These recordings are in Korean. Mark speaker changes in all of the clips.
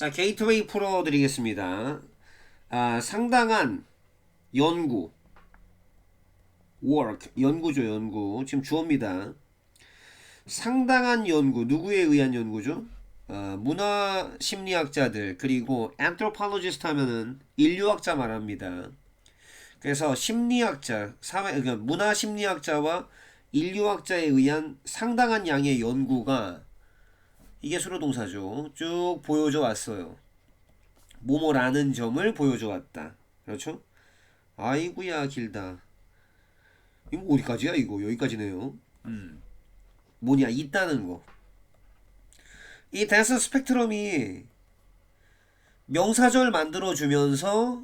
Speaker 1: 자, 게이트웨이 풀어 드리겠습니다. 아, 상당한 연구, work, 연구죠, 연구. 지금 주어입니다. 상당한 연구, 누구에 의한 연구죠? 어, 문화 심리학자들 그리고 anthropologist 하면은 인류학자 말합니다. 그래서 심리학자, 사회, 그러니까 문화 심리학자와 인류학자에 의한 상당한 양의 연구가 이게 수로동사죠. 쭉 보여져 왔어요. 뭐뭐라는 점을 보여줘 왔다. 그렇죠? 아이구야 길다. 이거 어디까지야 이거 여기까지네요. 음. 뭐냐 있다는 거. 이 댄스 스펙트럼이 명사절 만들어 주면서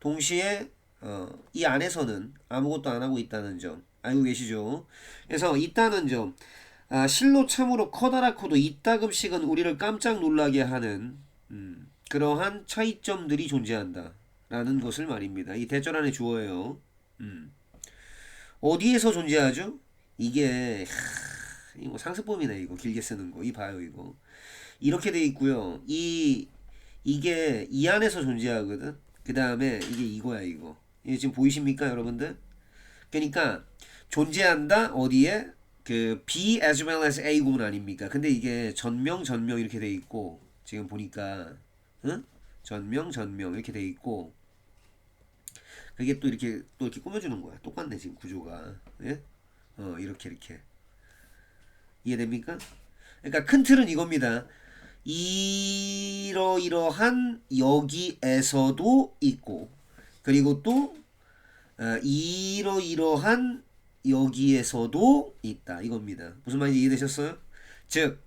Speaker 1: 동시에 어, 이 안에서는 아무것도 안 하고 있다는 점 알고 계시죠? 그래서 있다는 점 아, 실로 참으로 커다랗고도 이따금씩은 우리를 깜짝 놀라게 하는 음, 그러한 차이점들이 존재한다. 라는 것을 말입니다. 이 대절 안에 주어예요. 음. 어디에서 존재하죠? 이게 하, 이거 상습범이네 이거 길게 쓰는 거. 이 봐요 이거. 이렇게 돼 있고요. 이 이게 이 안에서 존재하거든. 그 다음에 이게 이거야 이거. 이게 지금 보이십니까 여러분들? 그러니까 존재한다 어디에 그 B as well as A 구문 아닙니까? 근데 이게 전명 전명 이렇게 돼 있고 지금 보니까 응? 전명 전명 이렇게 돼 있고 그게 또 이렇게 또 이렇게 꾸며주는 거야. 똑같네 지금 구조가. 예? 어 이렇게 이렇게 이해됩니까? 그러니까 큰 틀은 이겁니다. 이러이러한 여기에서도 있고 그리고 또 어, 이러이러한 여기에서도 있다 이겁니다. 무슨 말인지 이해되셨어요? 즉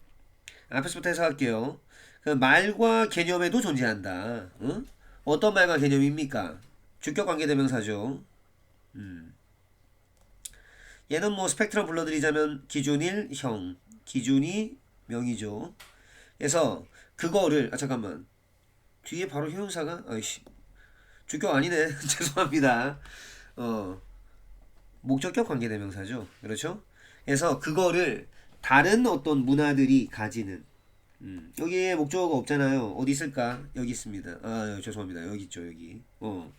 Speaker 1: 앞에서부터 해석할게요. 그 말과 개념에도 존재한다. 어? 어떤 말과 개념입니까? 주격 관계대명사죠. 음. 얘는 뭐 스펙트럼 불러드리자면 기준일 형, 기준이 명이죠. 그래서 그거를 아 잠깐만 뒤에 바로 형용사가 아이씨 주격 아니네 죄송합니다. 어 목적격 관계대명사죠. 그렇죠? 그래서 그거를 다른 어떤 문화들이 가지는 음, 여기에 목적어가 없잖아요. 어디 있을까? 여기 있습니다. 아, 죄송합니다. 여기 있죠, 여기. 어.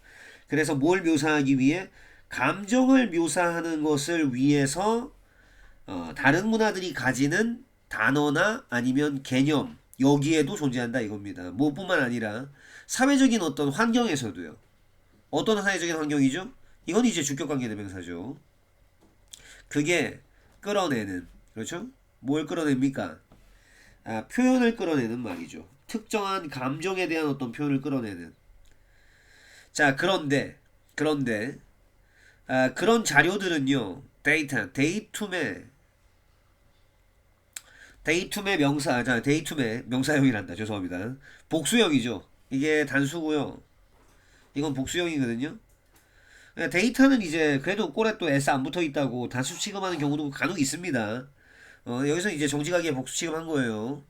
Speaker 1: 그래서 뭘 묘사하기 위해 감정을 묘사하는 것을 위해서 어, 다른 문화들이 가지는 단어나 아니면 개념 여기에도 존재한다 이겁니다. 뭐뿐만 아니라 사회적인 어떤 환경에서도요. 어떤 사회적인 환경이죠? 이건 이제 주격관계 대명사죠. 그게 끌어내는 그렇죠? 뭘 끌어냅니까? 아, 표현을 끌어내는 말이죠. 특정한 감정에 대한 어떤 표현을 끌어내는. 자, 그런데, 그런데, 아, 그런 자료들은요, 데이터, 데이툼의, 데이툼의 명사, 자, 데이툼의 명사형이란다. 죄송합니다. 복수형이죠. 이게 단수고요. 이건 복수형이거든요. 데이터는 이제 그래도 꼴에 또 S 안 붙어 있다고 단수 취급하는 경우도 간혹 있습니다. 어, 여기서 이제 정직하게 복수 취급한 거예요.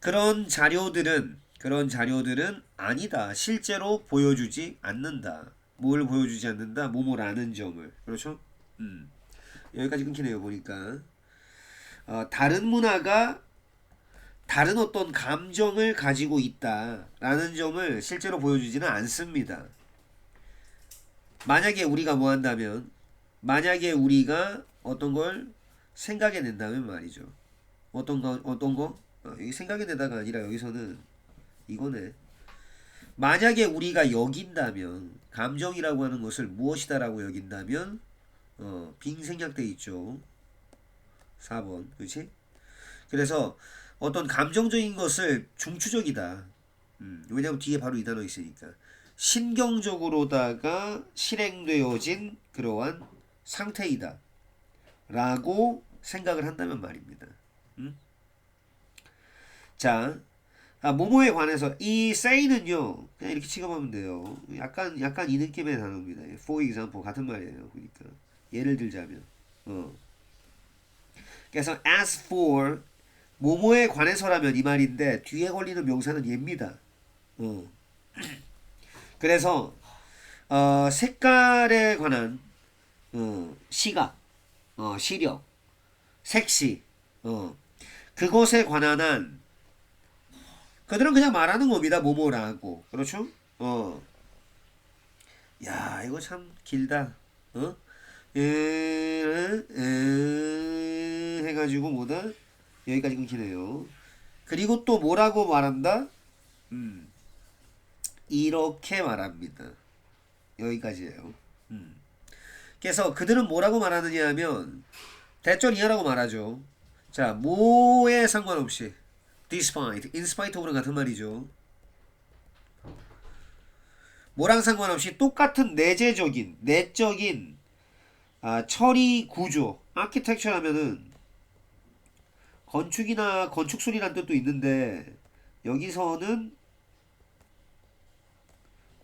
Speaker 1: 그런 자료들은 그런 자료들은 아니다. 실제로 보여주지 않는다. 뭘 보여주지 않는다? 뭐뭐라는 점을. 그렇죠? 음. 여기까지 끊기네요. 보니까. 어, 다른 문화가 다른 어떤 감정을 가지고 있다라는 점을 실제로 보여주지는 않습니다. 만약에 우리가 뭐 한다면 만약에 우리가 어떤 걸 생각해 낸다면 말이죠. 어떤 거 어떤 거? 어, 이 생각해 내다가 아니라 여기서는 이거네. 만약에 우리가 여긴다면 감정이라고 하는 것을 무엇이다라고 여긴다면 어, 빙 생략돼 있죠. 4번. 그렇지? 그래서 어떤 감정적인 것을 중추적이다. 음, 왜냐면 뒤에 바로 이 단어 있으니까. 신경적으로다가 실행되어진 그러한 상태이다. 라고 생각을 한다면 말입니다. 음? 자, 아, 모모에 관해서 이 say는요, 그냥 이렇게 취급하면 돼요. 약간, 약간 이 느낌의 단어입니다. For example, 같은 말이에요. 그러니까. 예를 들자면, 어. 그래서 as for, 모모에 관해서라면 이 말인데, 뒤에 걸리는 명사는 얘입니다. 어. 그래서, 어, 색깔에 관한, 어, 시각, 어, 시력, 색시, 어, 그것에 관한 한 그들은 그냥 말하는 겁니다. 뭐뭐라고. 그렇죠? 어. 야, 이거 참 길다. 어? 에, 에, 해가지고 뭐다? 여기까지 끊기네요. 그리고 또 뭐라고 말한다? 음. 이렇게 말합니다. 여기까지예요. 음. 그래서 그들은 뭐라고 말하느냐 하면 대절 이하라고 말하죠. 자, 뭐에 상관없이 despite, in spite of랑 같은 말이죠. 뭐랑 상관없이 똑같은 내재적인, 내적인 아, 처리 구조, 아키텍처 하면은 건축이나 건축술이란 뜻도 있는데 여기서는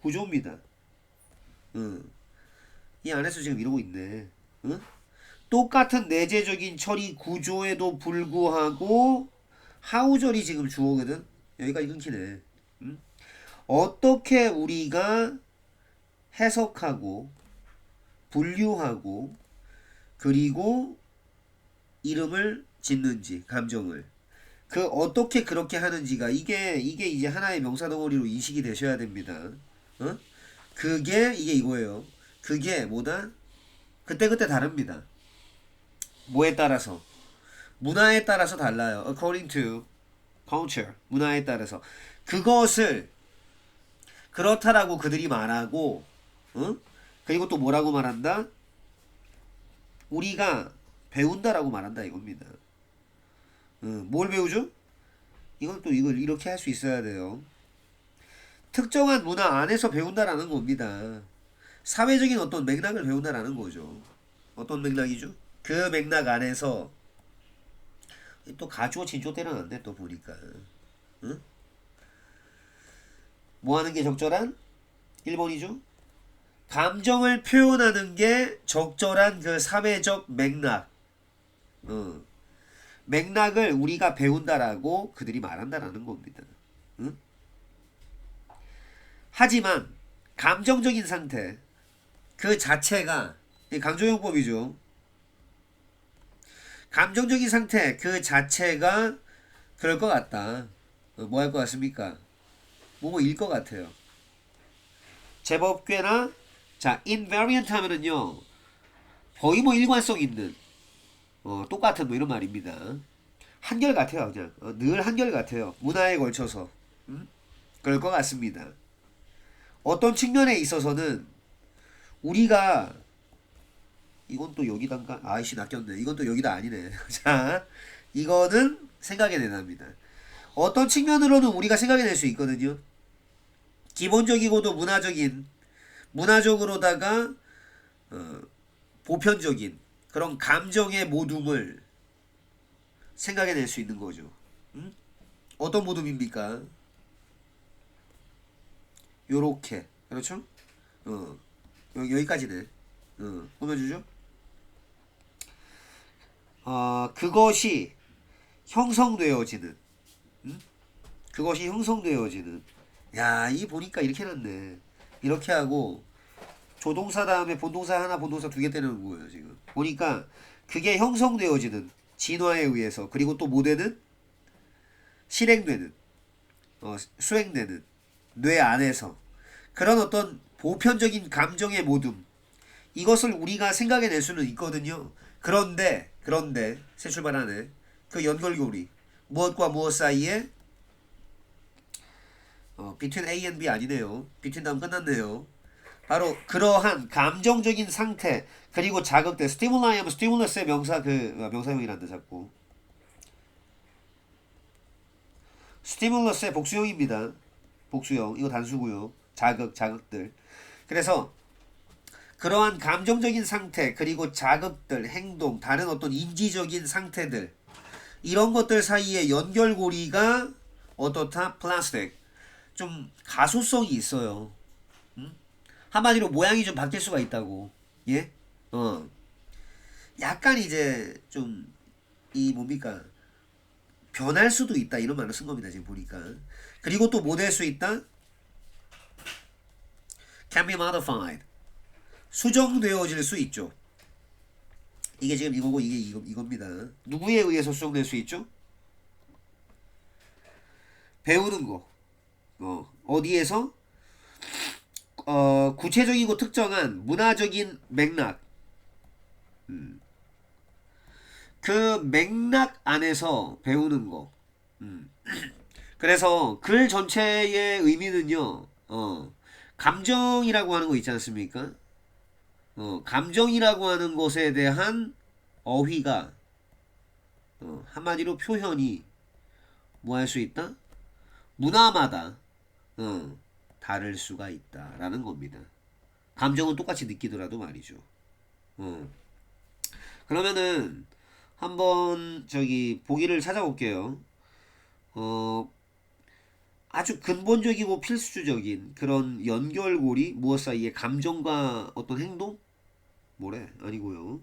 Speaker 1: 구조입니다. 응. 이 안에서 지금 이러고 있네. 응? 똑같은 내재적인 처리 구조에도 불구하고 하우절이 지금 주어거든. 여기까지 끊기네. 응? 어떻게 우리가 해석하고 분류하고 그리고 이름을 짓는지 감정을 그 어떻게 그렇게 하는지가 이게 이게 이제 하나의 명사 덩어리로 인식이 되셔야 됩니다. 어? 그게 이게 이거예요. 그게 뭐다? 그때 그때 다릅니다. 뭐에 따라서 문화에 따라서 달라요. According to culture 문화에 따라서 그것을 그렇다라고 그들이 말하고 어? 그리고 또 뭐라고 말한다? 우리가 배운다라고 말한다 이겁니다. 어, 뭘 배우죠? 이건 또 이걸 이렇게 할 수 있어야 돼요. 특정한 문화 안에서 배운다라는 겁니다. 사회적인 어떤 맥락을 배운다라는 거죠. 어떤 맥락이죠? 그 맥락 안에서 또 가주어 진조 때려놨네 또 보니까 응? 뭐 하는 게 적절한? 1번이죠? 감정을 표현하는 게 적절한 그 사회적 맥락 어. 맥락을 우리가 배운다라고 그들이 말한다라는 겁니다. 응? 하지만 감정적인 상태 그 자체가 이 강조용법이죠. 감정적인 상태 그 자체가 그럴 것 같다. 뭐 할 것 같습니까? 뭐뭐일 것 같아요. 제법 꽤나 자 invariant 하면은요 거의 뭐 일관성 있는 어, 똑같은 뭐 이런 말입니다. 한결 같아요 그냥 어, 늘 한결 같아요 문화에 걸쳐서 음? 그럴 것 같습니다. 어떤 측면에 있어서는 우리가 이건 또 여기단가 아이씨 낚였네. 이건 또 여기다 아니네. 자 이거는 생각해 내납니다. 어떤 측면으로는 우리가 생각해 낼 수 있거든요. 기본적이고도 문화적인 문화적으로다가 어, 보편적인 그런 감정의 모둠을 생각해 낼 수 있는 거죠. 음? 어떤 모둠입니까 요렇게. 그렇죠? 어. 여- 여기까지네 어, 보여주죠? 어, 그것이 형성되어지는 음? 그것이 형성되어지는. 야, 이 보니까 이렇게 해놨네. 이렇게 하고 조동사 다음에 본동사 하나, 본동사 두개 떼는 거예요, 지금. 보니까 그게 형성되어지는 진화에 의해서 그리고 또뭐 되는? 실행되는. 어, 수행되는 뇌 안에서 그런 어떤 보편적인 감정의 모둠 이것을 우리가 생각해 낼 수는 있거든요. 그런데 그런데 새 출발하네. 그 연결고리 무엇과 무엇 사이에 어, between A and B 아니네요. between 다음 끝났네요. 바로 그러한 감정적인 상태 그리고 자극대 스티뮬라이 하면 스티뮬러스의 명사 그 어, 명사형이란다 자꾸 스티뮬러스의 복수형입니다. 복수형 이거 단수고요. 자극 자극들 그래서 그러한 감정적인 상태 그리고 자극들 행동 다른 어떤 인지적인 상태들 이런 것들 사이에 연결고리가 어떻다 플라스틱 좀 가소성이 있어요. 음? 한마디로 모양이 좀 바뀔 수가 있다고. 예? 어. 약간 이제 좀 이 뭡니까? 변할 수도 있다 이런 말을 쓴 겁니다 지금 보니까. 그리고 또 뭐 될 수 있다? can be modified. 수정되어질 수 있죠. 이게 지금 이거고 이게 이거, 이겁니다. 누구에 의해서 수정될 수 있죠? 배우는 거. 어, 어디에서? 어, 구체적이고 특정한 문화적인 맥락. 음. 그 맥락 안에서 배우는 거. 음. 그래서 글 전체의 의미는요, 어, 감정이라고 하는 거 있지 않습니까? 어, 감정이라고 하는 것에 대한 어휘가, 어, 한마디로 표현이 뭐 할 수 있다? 문화마다, 어, 다를 수가 있다라는 겁니다. 감정은 똑같이 느끼더라도 말이죠. 어. 그러면은, 한번 저기 보기를 찾아볼게요. 어, 아주 근본적이고 필수적인 그런 연결고리 무엇 사이에 감정과 어떤 행동? 뭐래? 아니고요.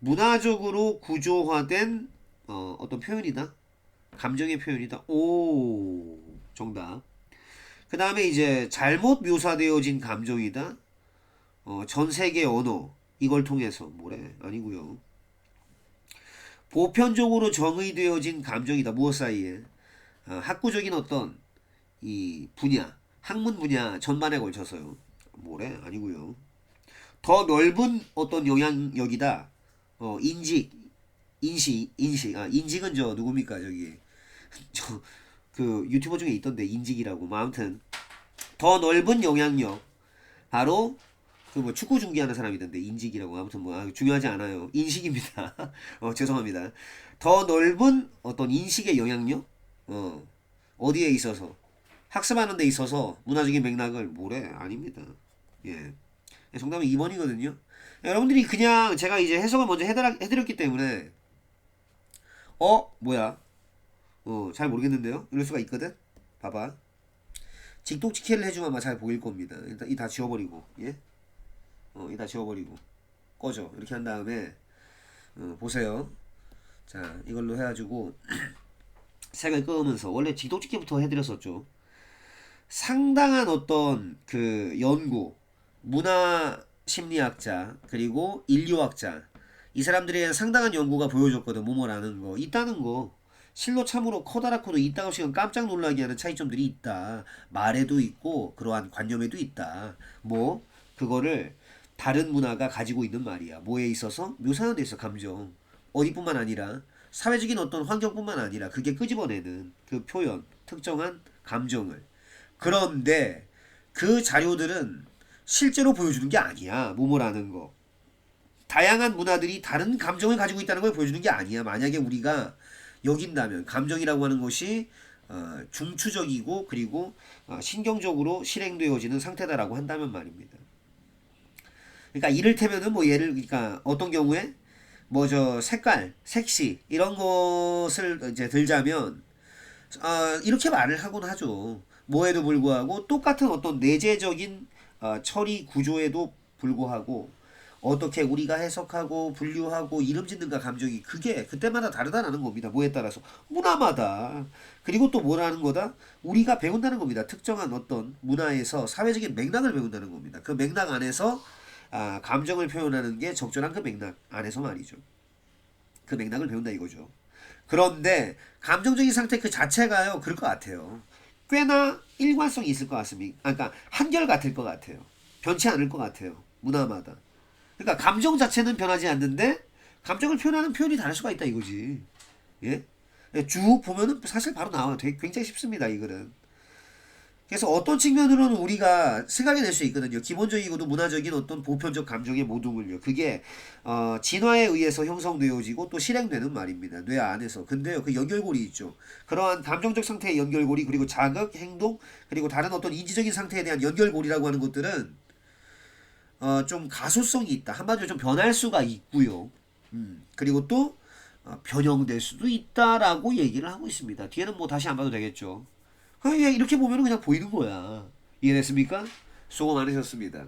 Speaker 1: 문화적으로 구조화된 어, 어떤 표현이다. 감정의 표현이다. 오, 정답. 그 다음에 이제 잘못 묘사되어진 감정이다. 어, 전 세계 언어 이걸 통해서 뭐래? 아니고요. 보편적으로 정의되어진 감정이다. 무엇 사이에? 어, 학구적인 어떤 이 분야, 학문 분야 전반에 걸쳐서요. 뭐래? 아니고요. 더 넓은 어떤 영향력이다. 어, 인직, 인식, 인식. 아, 인직은 저 누굽니까? 저기 저 그 유튜버 중에 있던데 인직이라고. 뭐 아무튼 더 넓은 영향력. 바로 그 뭐 축구 중계하는 사람이던데 인직이라고. 아무튼 뭐 아, 중요하지 않아요. 인식입니다. 어 죄송합니다. 더 넓은 어떤 인식의 영향력? 어 어디에 있어서? 학습하는 데 있어서 문화적인 맥락을 뭐래? 아닙니다. 예. 정답은 2번이거든요. 여러분들이 그냥 제가 이제 해석을 먼저 해드라, 해드렸기 때문에 어 뭐야? 어 잘 모르겠는데요? 이럴 수가 있거든? 봐봐. 직독직해를 해주면 아마 잘 보일 겁니다. 일단 이 다 지워버리고 예 어, 이다 지워버리고 꺼져. 이렇게 한 다음에 어, 보세요. 자 이걸로 해가지고 색을 끄면서 원래 지도집게부터 해드렸었죠. 상당한 어떤 그 연구 문화 심리학자 그리고 인류학자 이 사람들에 대한 상당한 연구가 보여줬거든 뭐뭐라는 거. 있다는 거. 실로 참으로 커다랗고도 이따가 시간 깜짝 놀라게 하는 차이점들이 있다. 말에도 있고 그러한 관념에도 있다. 뭐 그거를 다른 문화가 가지고 있는 말이야. 뭐에 있어서 묘사하는 데 있어 감정. 어디뿐만 아니라 사회적인 어떤 환경뿐만 아니라 그게 끄집어내는 그 표현, 특정한 감정을. 그런데 그 자료들은 실제로 보여주는 게 아니야. 뭐뭐라는 거. 다양한 문화들이 다른 감정을 가지고 있다는 걸 보여주는 게 아니야. 만약에 우리가 여긴다면 감정이라고 하는 것이 어, 중추적이고 그리고 어, 신경적으로 실행되어지는 상태다라고 한다면 말입니다. 그러니까 이를테면은 뭐 예를 그러니까 어떤 경우에 뭐 저 색깔, 색시 이런 것을 이제 들자면 어, 이렇게 말을 하곤 하죠. 뭐에도 불구하고 똑같은 어떤 내재적인 어, 처리 구조에도 불구하고 어떻게 우리가 해석하고 분류하고 이름 짓는가 감정이 그게 그때마다 다르다라는 겁니다. 뭐에 따라서 문화마다 그리고 또 뭐라는 거다 우리가 배운다는 겁니다. 특정한 어떤 문화에서 사회적인 맥락을 배운다는 겁니다. 그 맥락 안에서 아, 감정을 표현하는 게 적절한 그 맥락 안에서 말이죠. 그 맥락을 배운다 이거죠. 그런데 감정적인 상태 그 자체가요 그럴 것 같아요. 꽤나 일관성이 있을 것 같습니다. 아, 그러니까 한결 같을 것 같아요. 변치 않을 것 같아요. 문화마다. 그러니까 감정 자체는 변하지 않는데 감정을 표현하는 표현이 다를 수가 있다 이거지. 예? 쭉 보면은 사실 바로 나와요. 되게 굉장히 쉽습니다 이 글은. 그래서 어떤 측면으로는 우리가 생각이 될 수 있거든요. 기본적이고도 문화적인 어떤 보편적 감정의 모둠을요. 그게 어, 진화에 의해서 형성되어지고 또 실행되는 말입니다. 뇌 안에서. 근데요, 그 연결고리 있죠. 그러한 감정적 상태의 연결고리 그리고 자극, 행동 그리고 다른 어떤 인지적인 상태에 대한 연결고리라고 하는 것들은 어, 좀 가소성이 있다. 한마디로 좀 변할 수가 있고요. 음, 그리고 또 어, 변형될 수도 있다라고 얘기를 하고 있습니다. 뒤에는 뭐 다시 안 봐도 되겠죠. 이렇게 보면 그냥 보이는 거야. 이해됐습니까? 수고 많으셨습니다.